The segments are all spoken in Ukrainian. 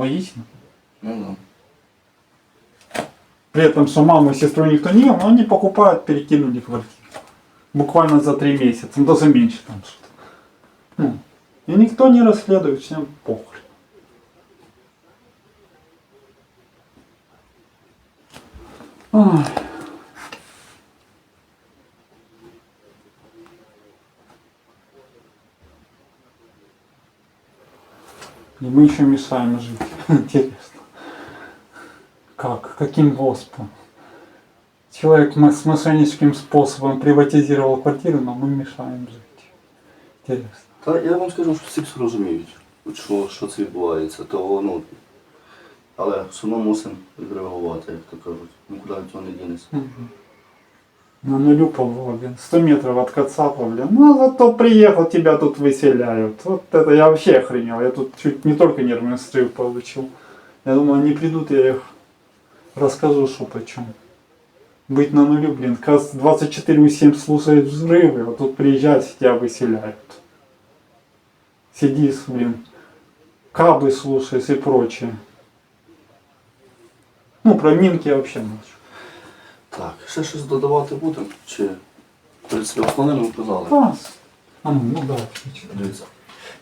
Логично. Ну да. При этом, что маму и сестру никто не ел, но они покупают, перекинули квартиру. Буквально за три месяца, ну даже меньше там что-то. Ну, и никто не расследует, всем похуй. Ой. И мы еще мешаем жить. Интересно. Как? Каким способом? Человек с мошенническим способом приватизировал квартиру, но мы мешаем жить. Интересно. Та я вам скажу, що всі все розуміють, що, що це відбувається, то ну. Але все одно мусимо відреагувати, як то кажуть. Нікуди від цього не дінеться. На нулю полгода, блин. 100 метров от Кацапа, блин. Ну, зато приехал, тебя тут выселяют. Вот это я вообще охренел. Я тут чуть не только нервный срыв получил. Я думал, они придут, я их расскажу, что почем. Быть на нулю, блин. Каз 24 7 слушает взрывы, а тут приезжают, тебя выселяют. Сидишь, блин. Кабы слушаешь и прочее. Ну, про минки я вообще молчу. Так, ще щось додавати будемо? Чи в принципі основне ми казали? Класс. А ну, ну да. Дивіться.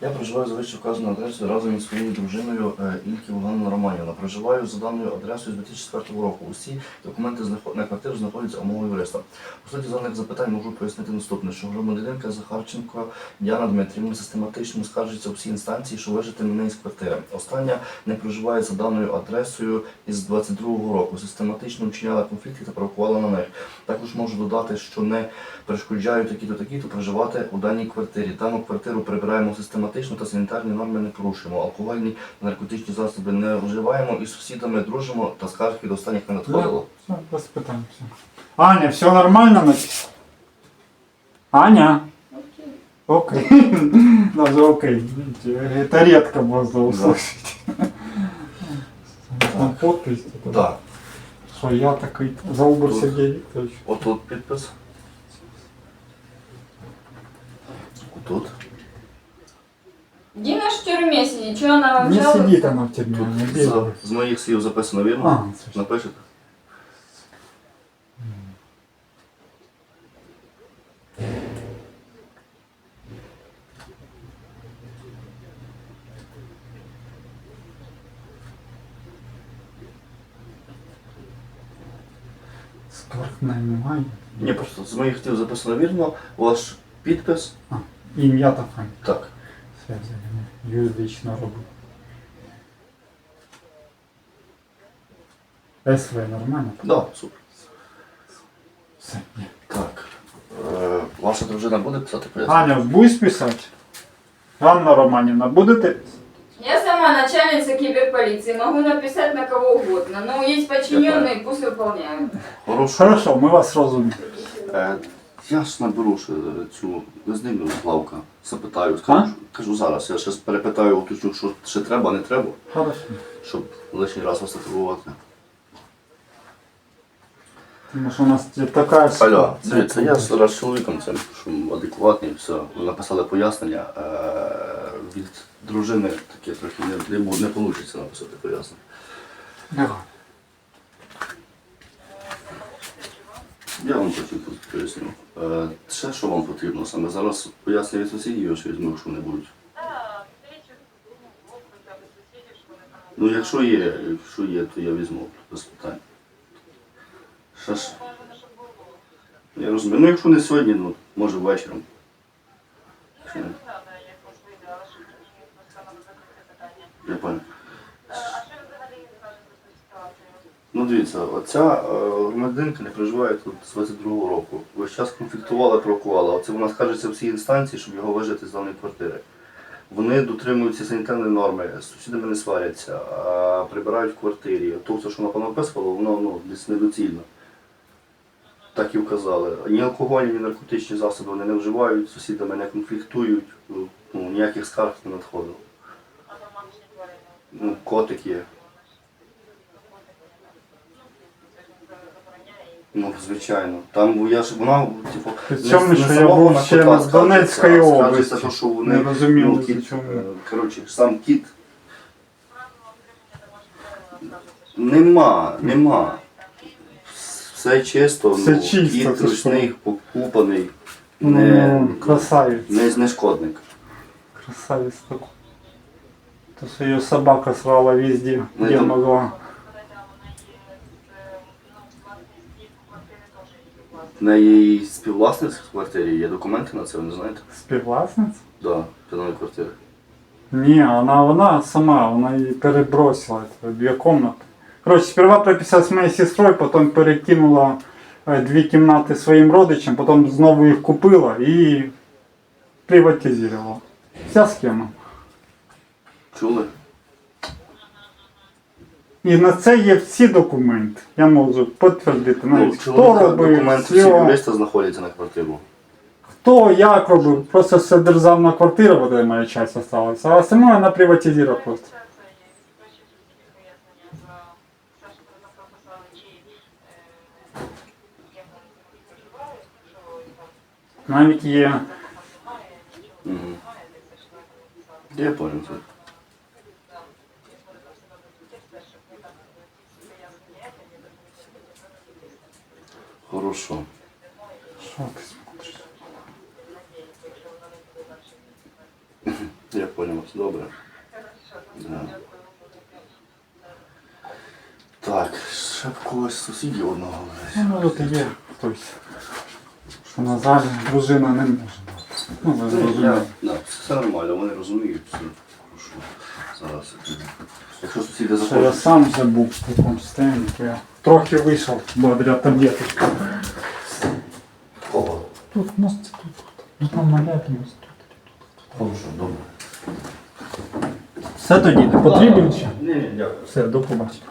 Я проживаю за вище вказаною адресою разом із своєю дружиною е, Ільки Івановна Романівна. Проживаю за даною адресою з 2004 року. Усі документи на квартиру знаходяться у мого юриста. По суті, заданих запитань можу пояснити наступне, що громадянинка Захарченко Діана Дмитрівна систематично скаржиться у всі інстанції, що вижити мене із квартири. Остання не проживає за даною адресою із 22-го року. Систематично вчиняла конфлікти та провокувала на них. Також можу додати, що не перешкоджаю такі-то такі-то проживати у даній квартирі. Дану квартиру прибираємо систематично та санітарні норми не порушуємо. Алкогольні та наркотичні засоби не вживаємо і з сусідами дружимо та скарг від останніх не надходило. Все, распытаемся. Аня, все нормально написано? Аня? Окей. Даже окей. Видите, это редко можно услышать. Там подпись. это, Так, Что я такой Заубер Сергей Викторович. отут підпис. Тюрьме сидит, что она вам Не жалуется? сидит она в тюрьме, З, белая. з моїх слів записано вірно. А, слушай. Напишете? Спортное внимание. Ні, просто з моїх слів записано вірно. Ваш підпис. Имя такое. Так. Связано. Юридично роблю. СВ нормально? Да, супер. Все. ні. Так. Е, ваша дружина буде писати пояснення? Аня, будешь писать? Анна Романівна, будете? Я сама начальница киберполиции, могу написать на кого угодно, но есть подчиненные, пусть выполняют. Хорошо. Хорошо, ми вас розуміємо. Е, я ж наберу ще цю з ними плавка. Запитаю, скажу, кажу зараз. Я ще перепитаю, уточню, що ще треба, не треба, Хорошо. щоб лишній раз вас турбувати. Тому що у нас така Алло, дивіться, я зараз з чоловіком цим, що адекватний, все. Написали пояснення. Е, від дружини таке трохи не, не, не вийде написати пояснення. Давай. Я вам тут поясню. Е, ще що вам потрібно? Саме зараз пояснення від сусідів, я ще візьму, якщо не будуть. Ну, якщо є, якщо є, то я візьму без питань. Ще ж. Я розумію. Ну, якщо не сьогодні, ну, може вечором. Чи ні? Я пам'ятаю. Ну дивіться, оця е, громадянка не проживає тут з 22-го року. Весь час конфліктувала, провокувала. Оце вона скаржиться всі інстанції, щоб його вижити з даної квартири. Вони дотримуються санітарні норми, з сусідами не сваряться, а прибирають в квартирі. То все, що вона понаписувала, воно ну, десь недоцільно. Так і вказали. Ні алкогольні, ні наркотичні засоби вони не вживають, з сусідами не конфліктують, ну, ніяких скарг не надходило. Ну, котик є. Ну, звичайно. Там я ж вона, типу, Причому, не- що не я самого був вона ще кота в скаржиться, Донецької а скаржиться, області. то, що вони, Не розуміли, ну, кіт, чому. е, коротше, сам кіт. Нема, нема. Все чисто, Все ну, чисто, кіт ручний, покупаний, Ну, не, ну, красавец. не, не шкодник. Красавец такой. То, что ее собака срала везде, Ну, где это- могла. В неї співвласник в квартирі, є документи на це, ви не знаєте? Співвласниця? Да, п'яної квартири. Ні, вона, вона сама, вона її перебросила, це дві кімнати. Коротше, сперва прописалась з моєю сестрою, потім перекинула е, дві кімнати своїм родичам, потім знову їх купила і приватизувала. Вся схема. Чули? І на це є всі документи. Я можу підтвердити навіть, Ну, хто робив, документи всі юриста знаходяться на квартиру. хто як робив. Просто все державна квартира, вот моя часть осталась, а остальное вона приватизувала просто. Навіть є Угу. Я понял Хорошо. Я понял. Добре. Да. Так, ще б когось сусідів одного. Ну, тут є хтось. Що на залі дружина не може. Ну, ви зрозуміли. да, все нормально, вони розуміють. Все. Хорошо. Зараз. Якщо сусіди Що я заходять. сам забув в такому стані, то я трохи вийшов благодаря таблеточкам. Кого? Тут нос тут. Ну там малят ось тут. Хорошо, добре. Все тоді, не потрібен ще? Ні, ні, дякую. Все, до побачення.